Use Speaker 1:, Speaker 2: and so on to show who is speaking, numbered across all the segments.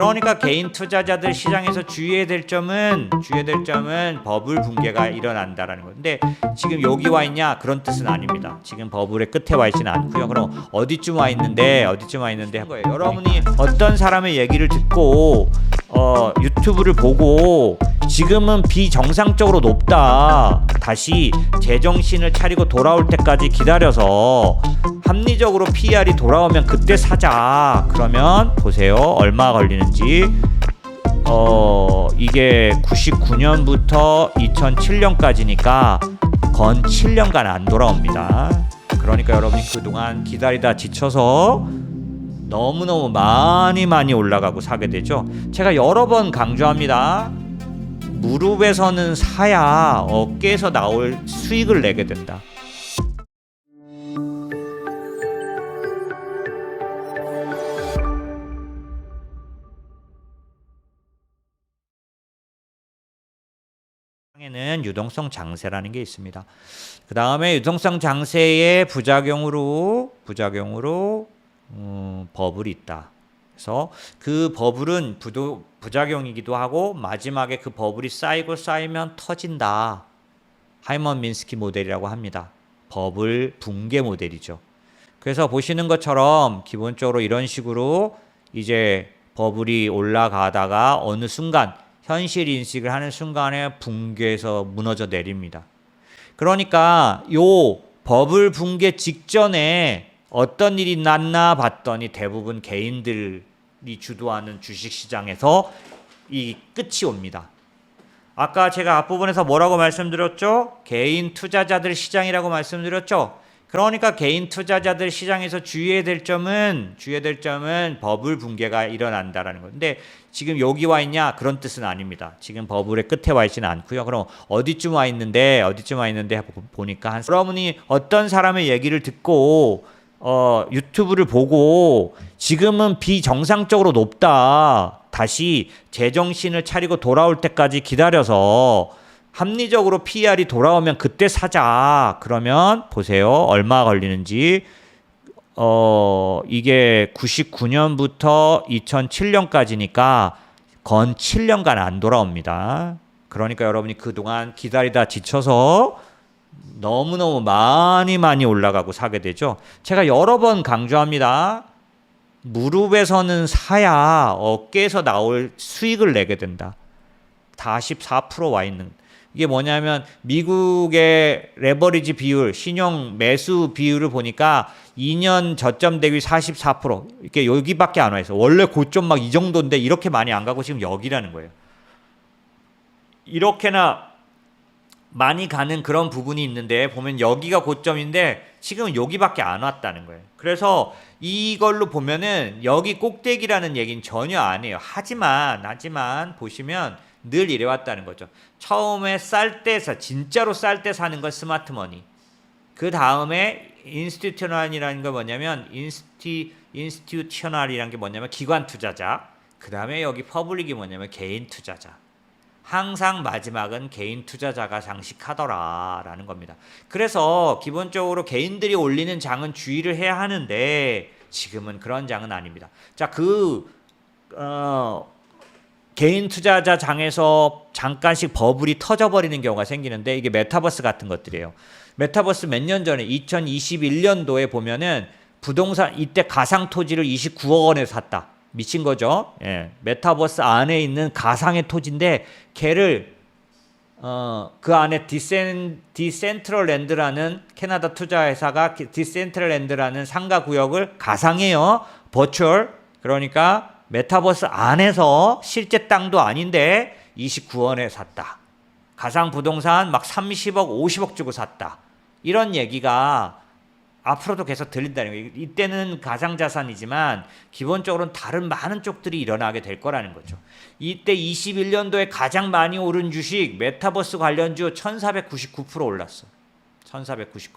Speaker 1: 그러니까 개인 투자자들 시장에서 주의해야 될 점은 주의해야 될 점은 버블 붕괴가 일어난다라는 건데 지금 여기 와 있냐 그런 뜻은 아닙니다. 지금 버블의 끝에 와 있지는 않고요. 그럼 어디쯤 와 있는데 어디쯤 와 있는데 한 거예요. 여러분이 어떤 사람의 얘기를 듣고 어, 유튜브를 보고 지금은 비정상적으로 높다. 다시 제정신을 차리고 돌아올 때까지 기다려서 합리적으로 PR이 돌아오면 그때 사자. 그러면 보세요. 얼마 걸리는지. 어, 이게 99년부터 2007년까지니까 건 7년간 안 돌아옵니다. 그러니까 여러분이 그동안 기다리다 지쳐서 너무너무 많이 많이 올라가고 사게 되죠. 제가 여러 번 강조합니다. 무릎에서는 사야 어깨에서 나올 수익을 내게 된다. 에는 유동성 장세라는 게 있습니다. 그 다음에 유동성 장세의 부작용으로 부작용으로 음, 버블이 있다. 그래서 그 버블은 부도, 부작용이기도 하고 마지막에 그 버블이 쌓이고 쌓이면 터진다. 하이먼 민스키 모델이라고 합니다. 버블 붕괴 모델이죠. 그래서 보시는 것처럼 기본적으로 이런 식으로 이제 버블이 올라가다가 어느 순간 현실 인식을 하는 순간에 붕괴해서 무너져 내립니다. 그러니까 요 버블 붕괴 직전에 어떤 일이 났나 봤더니 대부분 개인들이 주도하는 주식 시장에서 이 끝이 옵니다. 아까 제가 앞부분에서 뭐라고 말씀드렸죠? 개인 투자자들 시장이라고 말씀드렸죠? 그러니까 개인 투자자들 시장에서 주의해야 될 점은 주의해야 될 점은 버블 붕괴가 일어난다라는 건데 지금 여기 와 있냐 그런 뜻은 아닙니다. 지금 버블의 끝에 와 있지는 않고요. 그럼 어디쯤 와 있는데 어디쯤 와 있는데 보- 보니까 한 여러분이 어떤 사람의 얘기를 듣고 어, 유튜브를 보고 지금은 비정상적으로 높다. 다시 제정신을 차리고 돌아올 때까지 기다려서 합리적으로 PR이 돌아오면 그때 사자. 그러면 보세요. 얼마 걸리는지. 어, 이게 99년부터 2007년까지니까 건 7년간 안 돌아옵니다. 그러니까 여러분이 그동안 기다리다 지쳐서 너무너무 많이 많이 올라가고 사게 되죠. 제가 여러 번 강조합니다. 무릎에서는 사야 어깨에서 나올 수익을 내게 된다. 44%와 있는 이게 뭐냐면 미국의 레버리지 비율, 신용 매수 비율을 보니까 2년 저점 대비 44% 이렇게 여기밖에 안 와 있어. 원래 고점 막 이 정도인데 이렇게 많이 안 가고 지금 여기라는 거예요. 이렇게나 많이 가는 그런 부분이 있는데 보면 여기가 고점인데 지금은 여기밖에 안 왔다는 거예요. 그래서 이걸로 보면은 여기 꼭대기라는 얘기는 전혀 아니에요. 하지만 하지만 보시면 늘 이래 왔다는 거죠. 처음에 쌀 때서 진짜로 쌀 때 사는 건 스마트머니. 그 다음에 인스티튜션이라는 건 뭐냐면 인스티 인스티튜셔널이라는 게 뭐냐면 기관 투자자. 그 다음에 여기 퍼블릭이 뭐냐면 개인 투자자. 항상 마지막은 개인 투자자가 장식하더라라는 겁니다. 그래서 기본적으로 개인들이 올리는 장은 주의를 해야 하는데 지금은 그런 장은 아닙니다. 자, 그 어, 개인 투자자 장에서 잠깐씩 버블이 터져버리는 경우가 생기는데 이게 메타버스 같은 것들이에요. 메타버스 몇 년 전에 2021년도에 보면은 부동산 이때 가상 토지를 29억 원에 샀다. 미친 거죠. 예. 메타버스 안에 있는 가상의 토지인데 걔를 어, 그 안에 디센 디센트럴랜드라는 캐나다 투자 회사가 디센트럴랜드라는 상가 구역을 가상해요. 버추얼. 그러니까 메타버스 안에서 실제 땅도 아닌데 29원에 샀다. 가상 부동산 막 30억, 50억 주고 샀다. 이런 얘기가 앞으로도 계속 들린다는 거예요. 이때는 가상 자산이지만 기본적으로는 다른 많은 쪽들이 일어나게 될 거라는 거죠. 이때 21년도에 가장 많이 오른 주식 메타버스 관련주 1499% 올랐어. 1499%.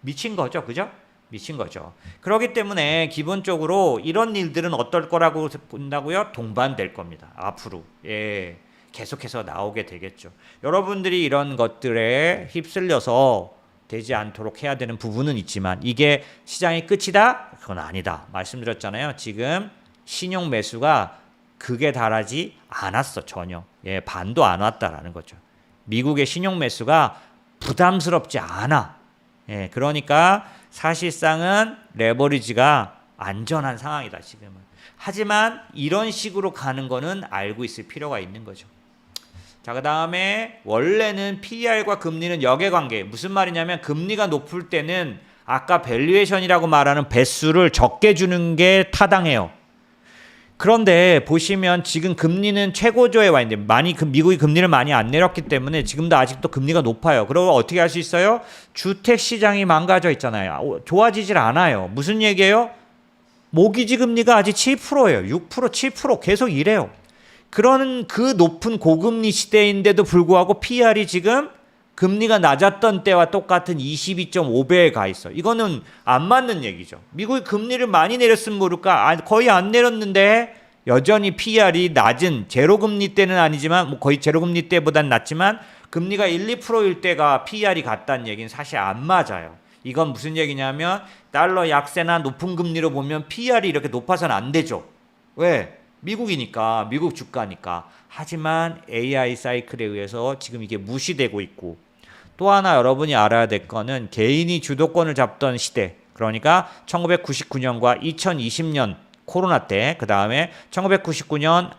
Speaker 1: 미친 거죠. 그죠? 미친 거죠. 그렇기 때문에 기본적으로 이런 일들은 어떨 거라고 본다고요? 동반될 겁니다. 앞으로. 예. 계속해서 나오게 되겠죠. 여러분들이 이런 것들에 휩쓸려서 되지 않도록 해야 되는 부분은 있지만 이게 시장의 끝이다? 그건 아니다. 말씀드렸잖아요. 지금 신용 매수가 극에 달하지 않았어 전혀. 예, 반도 안 왔다라는 거죠. 미국의 신용 매수가 부담스럽지 않아. 예, 그러니까 사실상은 레버리지가 안전한 상황이다 지금은. 하지만 이런 식으로 가는 거는 알고 있을 필요가 있는 거죠. 자, 그 다음에 원래는 PER과 금리는 역의관계. 무슨 말이냐면 금리가 높을 때는 아까 밸류에이션이라고 말하는 배수를 적게 주는 게 타당해요. 그런데 보시면 지금 금리는 최고조에 와 있는데 많이 그 미국이 금리를 많이 안 내렸기 때문에 지금도 아직도 금리가 높아요. 그리고 어떻게 할 수 있어요? 주택 시장이 망가져 있잖아요. 어, 좋아지질 않아요. 무슨 얘기예요? 모기지 금리가 아직 7%예요. 6% 7% 계속 이래요. 그런 그 높은 고금리 시대인데도 불구하고 PR이 지금 금리가 낮았던 때와 똑같은 22.5배에 가 있어. 이거는 안 맞는 얘기죠. 미국이 금리를 많이 내렸으면 모를까? 아, 거의 안 내렸는데 여전히 PR이 낮은 제로 금리 때는 아니지만 뭐 거의 제로 금리 때보단 낮지만 금리가 1, 2%일 때가 PR이 같다는 얘기는 사실 안 맞아요. 이건 무슨 얘기냐면 달러 약세나 높은 금리로 보면 PR이 이렇게 높아서는 안 되죠. 왜? 미국이니까 미국 주가니까 하지만 AI 사이클에 의해서 지금 이게 무시되고 있고 또 하나 여러분이 알아야 될 거는 개인이 주도권을 잡던 시대 그러니까 1999년과 2020년 코로나 때 그다음에 1999년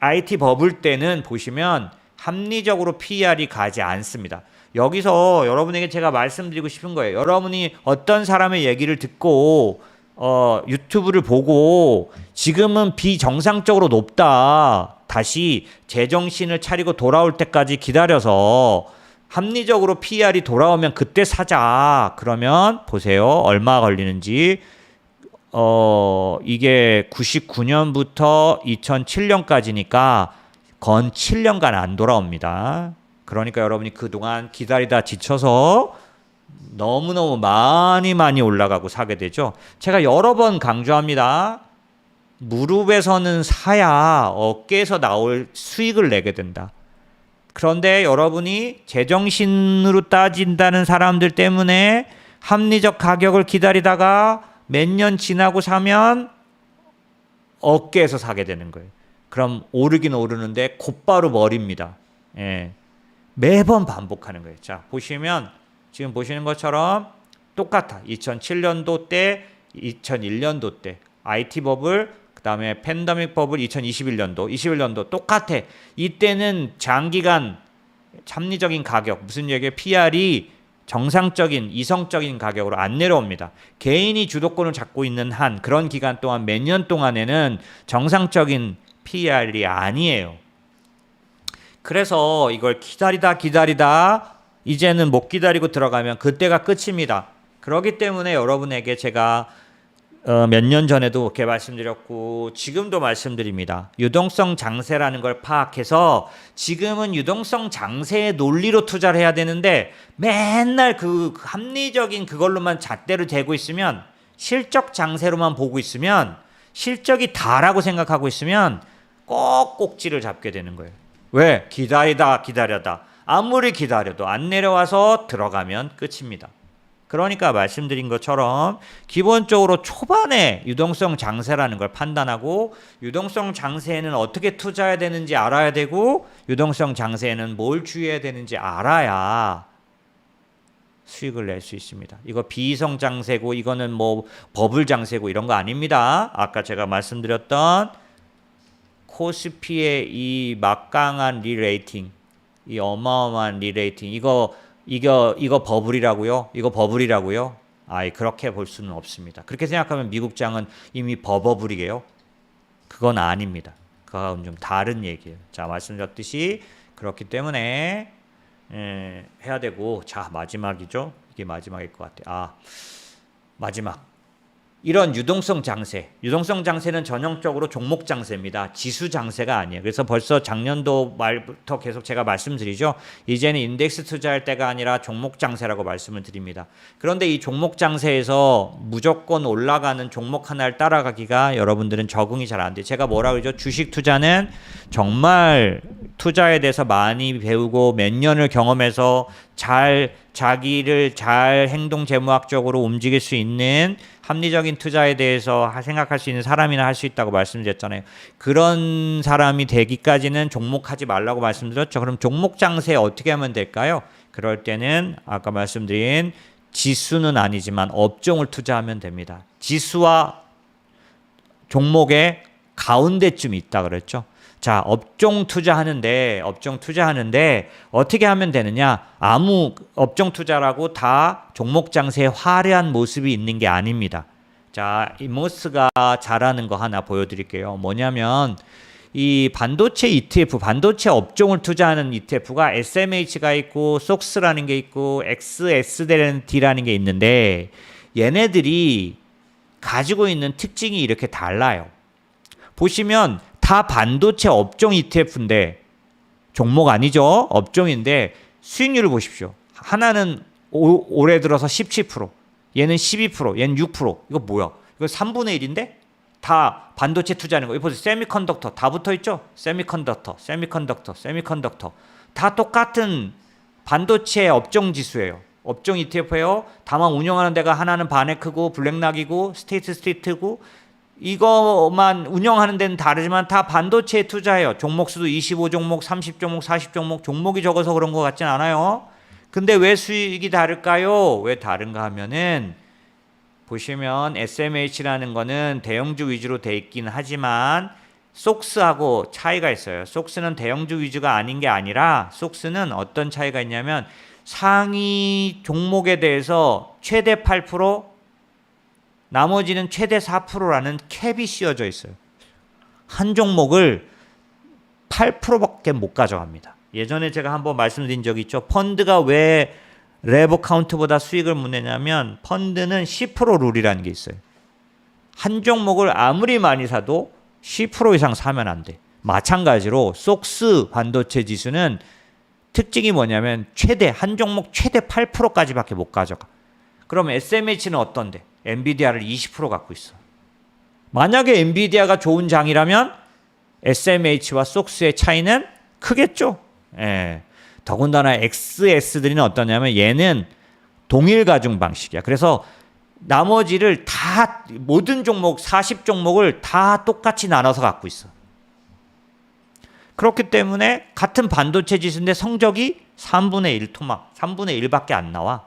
Speaker 1: IT 버블 때는 보시면 합리적으로 PR이 가지 않습니다. 여기서 여러분에게 제가 말씀드리고 싶은 거예요. 여러분이 어떤 사람의 얘기를 듣고 어, 유튜브를 보고 지금은 비정상적으로 높다. 다시 제정신을 차리고 돌아올 때까지 기다려서 합리적으로 PR이 돌아오면 그때 사자. 그러면 보세요. 얼마 걸리는지. 어, 이게 99년부터 2007년까지니까 건 7년간 안 돌아옵니다. 그러니까 여러분이 그동안 기다리다 지쳐서 너무너무 많이 많이 올라가고 사게 되죠. 제가 여러 번 강조합니다. 무릎에서는 사야 어깨에서 나올 수익을 내게 된다. 그런데 여러분이 제정신으로 따진다는 사람들 때문에 합리적 가격을 기다리다가 몇 년 지나고 사면 어깨에서 사게 되는 거예요. 그럼 오르긴 오르는데 곧바로 머립니다. 예. 매번 반복하는 거예요. 자, 보시면 지금 보시는 것처럼 똑같아. 2007년도 때, 2001년도 때 IT 버블 그다음에 팬더믹 버블 2021년도, 21년도 똑같아. 이때는 장기간 합리적인 가격 무슨 얘기예요? PR이 정상적인 이성적인 가격으로 안 내려옵니다. 개인이 주도권을 잡고 있는 한 그런 기간 동안 몇 년 동안에는 정상적인 PR이 아니에요. 그래서 이걸 기다리다 기다리다 이제는 못 기다리고 들어가면 그때가 끝입니다. 그렇기 때문에 여러분에게 제가 어, 몇 년 전에도 이렇게 말씀드렸고 지금도 말씀드립니다. 유동성 장세라는 걸 파악해서 지금은 유동성 장세의 논리로 투자를 해야 되는데 맨날 그 합리적인 그걸로만 잣대를 대고 있으면 실적 장세로만 보고 있으면 실적이 다라고 생각하고 있으면 꼭 꼭지를 잡게 되는 거예요. 왜? 기다리다 기다려다 아무리 기다려도 안 내려와서 들어가면 끝입니다. 그러니까 말씀드린 것처럼 기본적으로 초반에 유동성 장세라는 걸 판단하고 유동성 장세에는 어떻게 투자해야 되는지 알아야 되고 유동성 장세에는 뭘 주의해야 되는지 알아야 수익을 낼 수 있습니다. 이거 비이성 장세고 이거는 뭐 버블 장세고 이런 거 아닙니다. 아까 제가 말씀드렸던 코스피의 이 막강한 리레이팅, 이 어마어마한 리레이팅 이거 이거 이거 버블이라고요? 이거 버블이라고요? 아이 그렇게 볼 수는 없습니다. 그렇게 생각하면 미국장은 이미 버버블이게요? 그건 아닙니다. 그거는 좀 다른 얘기예요. 자 말씀드렸듯이 그렇기 때문에 에, 해야 되고 자 마지막이죠. 이게 마지막일 것 같아요. 아 마지막 이런 유동성 장세, 유동성 장세는 전형적으로 종목 장세입니다. 지수 장세가 아니에요. 그래서 벌써 작년도 말부터 계속 제가 말씀드리죠. 이제는 인덱스 투자할 때가 아니라 종목 장세라고 말씀을 드립니다. 그런데 이 종목 장세에서 무조건 올라가는 종목 하나를 따라가기가 여러분들은 적응이 잘 안 돼요. 제가 뭐라 그러죠? 주식 투자는 정말 투자에 대해서 많이 배우고 몇 년을 경험해서 잘 자기를 잘 행동 재무학적으로 움직일 수 있는 합리적인 투자에 대해서 하- 생각할 수 있는 사람이나 할 수 있다고 말씀드렸잖아요. 그런 사람이 되기까지는 종목하지 말라고 말씀드렸죠. 그럼 종목 장세 어떻게 하면 될까요? 그럴 때는 아까 말씀드린 지수는 아니지만 업종을 투자하면 됩니다. 지수와 종목의 가운데쯤 있다 그랬죠. 자, 업종 투자하는데 업종 투자하는데 어떻게 하면 되느냐? 아무 업종 투자라고 다 종목 장세에 화려한 모습이 있는 게 아닙니다. 자, 이모스가 잘하는 거 하나 보여드릴게요. 뭐냐면 이 반도체 ETF, 반도체 업종을 투자하는 ETF가 SMH가 있고 속스라는 게 있고 XSD라는 게 있는데 얘네들이 가지고 있는 특징이 이렇게 달라요. 보시면 다 반도체 업종 ETF인데 종목 아니죠? 업종인데 수익률을 보십시오. 하나는 오, 올해 들어서 17%, 얘는 12%, 얘는 6%. 이거 뭐야? 이거 3분의 1인데 다 반도체 투자하는 거. 이거 보세요. 세미컨덕터 다 붙어 있죠? 세미컨덕터, 세미컨덕터, 세미컨덕터. 다 똑같은 반도체 업종 지수예요. 업종 ETF예요. 다만 운영하는 데가 하나는 바네크고 블랙락이고 스테이트 스트리트고 이거만 운영하는 데는 다르지만 다 반도체에 투자해요. 종목 수도 25종목, 30종목, 40종목 종목이 적어서 그런 것 같진 않아요. 근데 왜 수익이 다를까요? 왜 다른가 하면은 보시면 SMH라는 거는 대형주 위주로 돼 있긴 하지만 속스하고 차이가 있어요. 속스는 대형주 위주가 아닌 게 아니라 속스는 어떤 차이가 있냐면 상위 종목에 대해서 최대 8% 나머지는 최대 4%라는 캡이 씌워져 있어요. 한 종목을 8%밖에 못 가져갑니다. 예전에 제가 한번 말씀드린 적이 있죠. 펀드가 왜 레버 카운트보다 수익을 못 내냐면 펀드는 10% 룰이라는 게 있어요. 한 종목을 아무리 많이 사도 10% 이상 사면 안 돼. 마찬가지로 속스 반도체 지수는 특징이 뭐냐면 최대 한 종목 최대 8%까지밖에 못 가져가. 그럼 SMH는 어떤데? 엔비디아를 20% 갖고 있어. 만약에 엔비디아가 좋은 장이라면 SMH와 속스의 차이는 크겠죠. 예. 더군다나 XS들은 어떠냐면 얘는 동일 가중 방식이야. 그래서 나머지를 다 모든 종목 40 종목을 다 똑같이 나눠서 갖고 있어. 그렇기 때문에 같은 반도체 지수인데 성적이 3분의 1 토막, 3분의 1밖에 안 나와.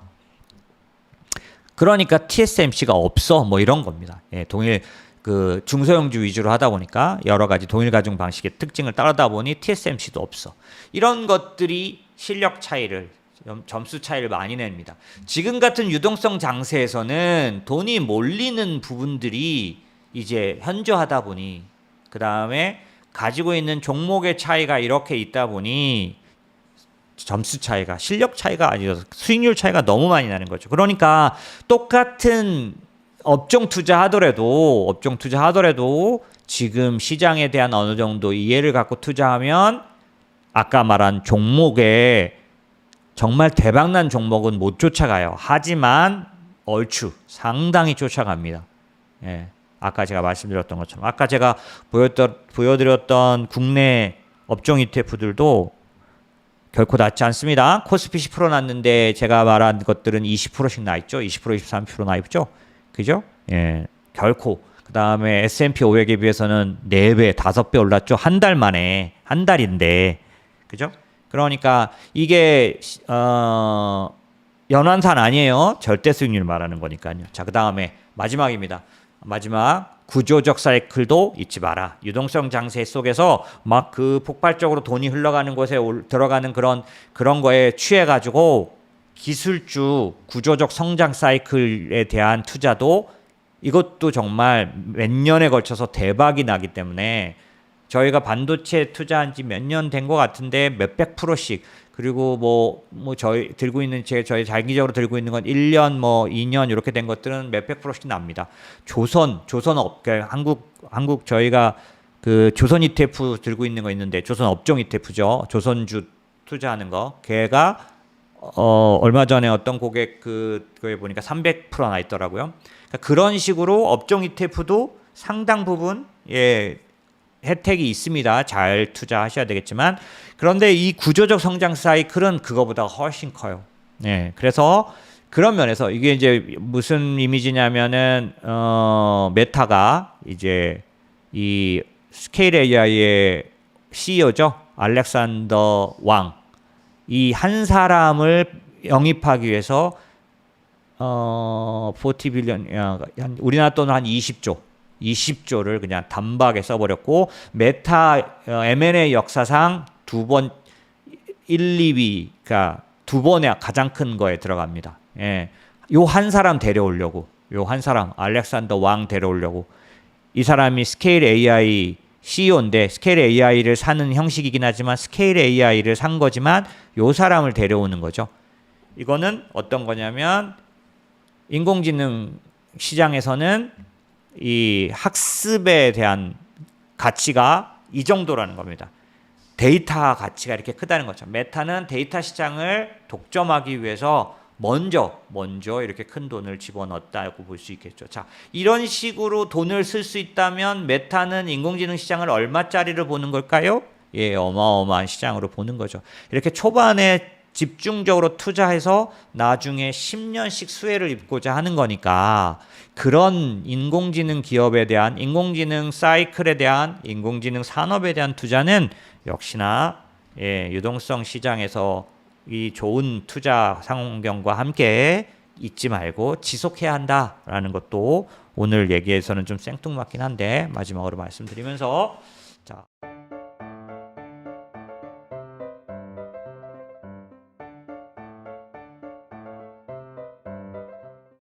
Speaker 1: 그러니까 TSMC가 없어 뭐 이런 겁니다. 예, 동일 그 중소형주 위주로 하다 보니까 여러 가지 동일 가중 방식의 특징을 따르다 보니 TSMC도 없어. 이런 것들이 실력 차이를 점- 점수 차이를 많이 냅니다. 지금 같은 유동성 장세에서는 돈이 몰리는 부분들이 이제 현저하다 보니 그 다음에 가지고 있는 종목의 차이가 이렇게 있다 보니 점수 차이가 실력 차이가 아니어서 수익률 차이가 너무 많이 나는 거죠. 그러니까 똑같은 업종 투자하더라도 업종 투자하더라도 지금 시장에 대한 어느 정도 이해를 갖고 투자하면 아까 말한 종목에 정말 대박난 종목은 못 쫓아가요. 하지만 얼추 상당히 쫓아갑니다. 예. 아까 제가 말씀드렸던 것처럼 아까 제가 보여드렸던 국내 업종 ETF들도 결코 낮지 않습니다. 코스피 10% 났는데 제가 말한 것들은 20%씩 나 있죠. 20% 23%나 있죠. 그죠? 예. 결코 그 다음에 S&P 500에 비해서는 4배, 5배 올랐죠. 한 달 만에 한 달인데. 그죠? 그러니까 이게 시- 어 연환산 아니에요. 절대 수익률 말하는 거니까요. 자, 그 다음에 마지막입니다. 마지막 구조적 사이클도 잊지 마라. 유동성 장세 속에서 막 그 폭발적으로 돈이 흘러가는 곳에 올- 들어가는 그런 그런 거에 취해 가지고 기술주 구조적 성장 사이클에 대한 투자도 이것도 정말 몇 년에 걸쳐서 대박이 나기 때문에 저희가 반도체 투자한 지 몇 년 된 것 같은데 몇백 프로씩 그리고 뭐 뭐 저희 들고 있는 제 저희 장기적으로 들고 있는 건 1년 뭐 2년 이렇게 된 것들은 몇백 프로씩 납니다. 조선 조선 업 그러니까 한국 한국 저희가 그 조선 ETF 들고 있는 거 있는데 조선 업종 ETF죠. 조선주 투자하는 거. 걔가 어 얼마 전에 어떤 고객 그 그에 보니까 300%나 있더라고요. 그러니까 그런 식으로 업종 ETF도 상당 부분 예 혜택이 있습니다. 잘 투자하셔야 되겠지만 그런데 이 구조적 성장 사이클은 그거보다 훨씬 커요. 네, 그래서 그런 면에서 이게 이제 무슨 이미지냐면은 어 메타가 이제 이 스케일 AI의 CEO죠. 알렉산더 왕. 이 한 사람을 영입하기 위해서 어, 40 빌리언, 한, 우리나라 돈은 한 20조, 20조를 그냥 단박에 써버렸고, 메타 어, M&A 역사상 두 번, 1, 2위가 두 번에 가장 큰 거에 들어갑니다. 예. 요 한 사람 데려오려고, 요 한 사람, 알렉산더 왕 데려오려고. 이 사람이 스케일 AI CEO인데 스케일 AI를 사는 형식이긴 하지만 스케일 AI를 산 거지만 요 사람을 데려오는 거죠. 이거는 어떤 거냐면 인공지능 시장에서는 이 학습에 대한 가치가 이 정도라는 겁니다. 데이터 가치가 이렇게 크다는 거죠. 메타는 데이터 시장을 독점하기 위해서 먼저 먼저 이렇게 큰 돈을 집어넣었다고 볼 수 있겠죠. 자, 이런 식으로 돈을 쓸 수 있다면 메타는 인공지능 시장을 얼마짜리를 보는 걸까요? 예, 어마어마한 시장으로 보는 거죠. 이렇게 초반에 집중적으로 투자해서 나중에 10년씩 수혜를 입고자 하는 거니까 그런 인공지능 기업에 대한 인공지능 사이클에 대한 인공지능 산업에 대한 투자는 역시나 예, 유동성 시장에서 이 좋은 투자 상황경과 함께 잊지 말고 지속해야 한다라는 것도 오늘 얘기에서는 좀 생뚱맞긴 한데 마지막으로 말씀드리면서 자